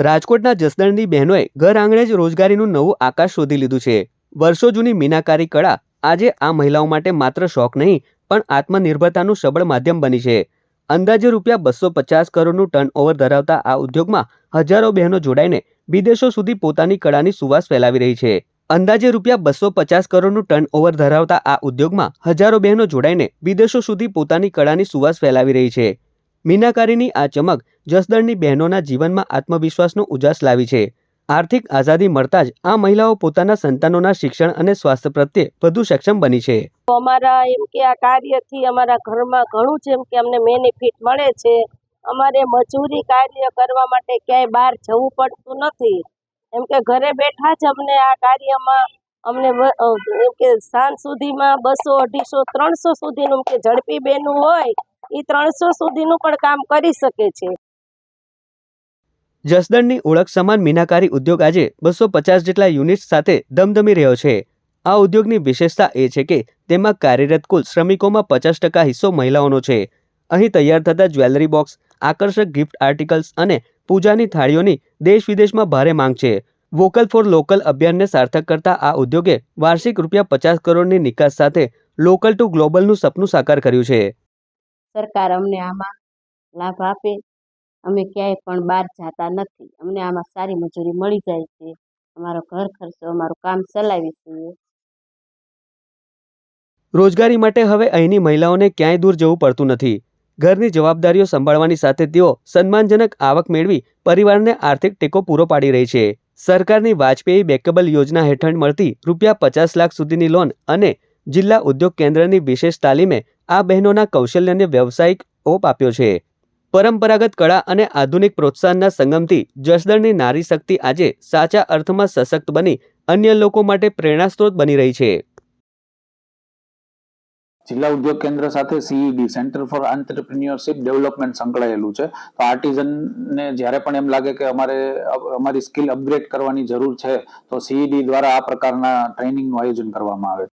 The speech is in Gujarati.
રાજકોટના જસદણની બહેનોએ ઘર આંગણે જ રોજગારીનું નવું આકાશ શોધી લીધું છે. વર્ષો જૂની મીનાકારી કળા આજે આ મહિલાઓ માટે માત્ર શોખ નહીં, પણ આત્મનિર્ભરતાનું સબળ માધ્યમ બની છે. અંદાજે રૂપિયા બસો પચાસ કરોડનું ટર્નઓવર ધરાવતા આ ઉદ્યોગમાં હજારો બહેનો જોડાઈને વિદેશો સુધી પોતાની કળાની સુવાસ ફેલાવી રહી છે. અંદાજે રૂપિયા બસો પચાસ કરોડનું ટર્નઓવર ધરાવતા આ ઉદ્યોગમાં હજારો બહેનો જોડાઈને વિદેશો સુધી પોતાની કળાની સુવાસ ફેલાવી રહી છે. મીનાકારીની આ ચમક જસદણની બહેનોના જીવનમાં આત્મવિશ્વાસનો ઉજાસ લાવી છે. આર્થિક આઝાદી મળતા જ આ મહિલાઓ પોતાના સંતાનોના શિક્ષણ અને સ્વાસ્થ્ય પ્રત્યે વધુ સક્ષમ બની છે. અમારા એમ કે આ કાર્યથી અમારા ઘરમાં ઘણું જેમ કે અમને બેનિફિટ મળે છે. અમારે મજૂરી કાર્ય કરવા માટે ક્યાંય બહાર જવું પડતું નથી. એમ કે ઘરે બેઠા જ અમને આ કાર્યમાં અમને એમ કે સાંજ સુધીમાં બસો અઢીસો, ત્રણસો સુધીનું કે ઝડપી બેનું હોય એ ત્રણસો સુધીનું પણ કામ કરી શકે છે. જસદણની ઓળખ સમાન મીનાકારી ઉદ્યોગ આજે બસો પચાસ જેટલા યુનિટ્સ સાથે ધમધમી રહ્યો છે. આ ઉદ્યોગની વિશેષતા એ છે કે તેમાં કાર્યરત કુલ શ્રમિકોમાં પચાસ ટકા હિસ્સો મહિલાઓનો છે. અહીં તૈયાર થતા જ્વેલરી બોક્સ, આકર્ષક ગિફ્ટ આર્ટિકલ્સ અને પૂજાની થાળીઓની દેશ વિદેશમાં ભારે માંગ છે. વોકલ ફોર લોકલ અભિયાનને સાર્થક કરતા આ ઉદ્યોગે વાર્ષિક રૂપિયા પચાસ કરોડની નિકાસ સાથે લોકલ ટુ ગ્લોબલનું સપનું સાકાર કર્યું છે. સરકાર અમને આમાં લાભ આપે. અમે ક્યાંય પણ બહાર જતા નથી. અમને આમાં સારી મજૂરી મળી જાય છે. અમારો ઘર ખર્ચો, અમારું કામ ચલાવી છીએ. રોજગારી માટે હવે અહીંની મહિલાઓને ક્યાંય દૂર જવું પડતું નથી. ઘરની જવાબદારીઓ સંભાળવાની સાથે તેઓ સન્માનજનક આવક મેળવી પરિવારને આર્થિક ટેકો પૂરો પાડી રહી છે. સરકારની વાજપેયી બેકેબલ યોજના હેઠળ મળતી રૂપિયા પચાસ લાખ સુધીની લોન અને જિલ્લા ઉદ્યોગ કેન્દ્રની વિશેષ તાલીમે આ બહેનોના કૌશલ્યને વ્યવસાયિક ઓપ આપ્યો છે. પરંપરાગત કળા અને આધુનિક પ્રોત્સાહનના સંગમથી જસદણની નારી શક્તિ આજે સાચા અર્થમાં સશક્ત બની અન્ય લોકો માટે પ્રેરણાસ્ત્રોત બની રહી છે. જિલ્લા ઉદ્યોગ કેન્દ્ર સાથે CED centre for entrepreneurship development સંકળાયેલું છે. તો આર્ટિઝનને જ્યારે પણ એમ લાગે કે અમારે અમારી સ્કિલ અપગ્રેડ કરવાની જરૂર છે, તો સીઈડી દ્વારા આ પ્રકારના ટ્રેનિંગનું આયોજન કરવામાં આવે છે.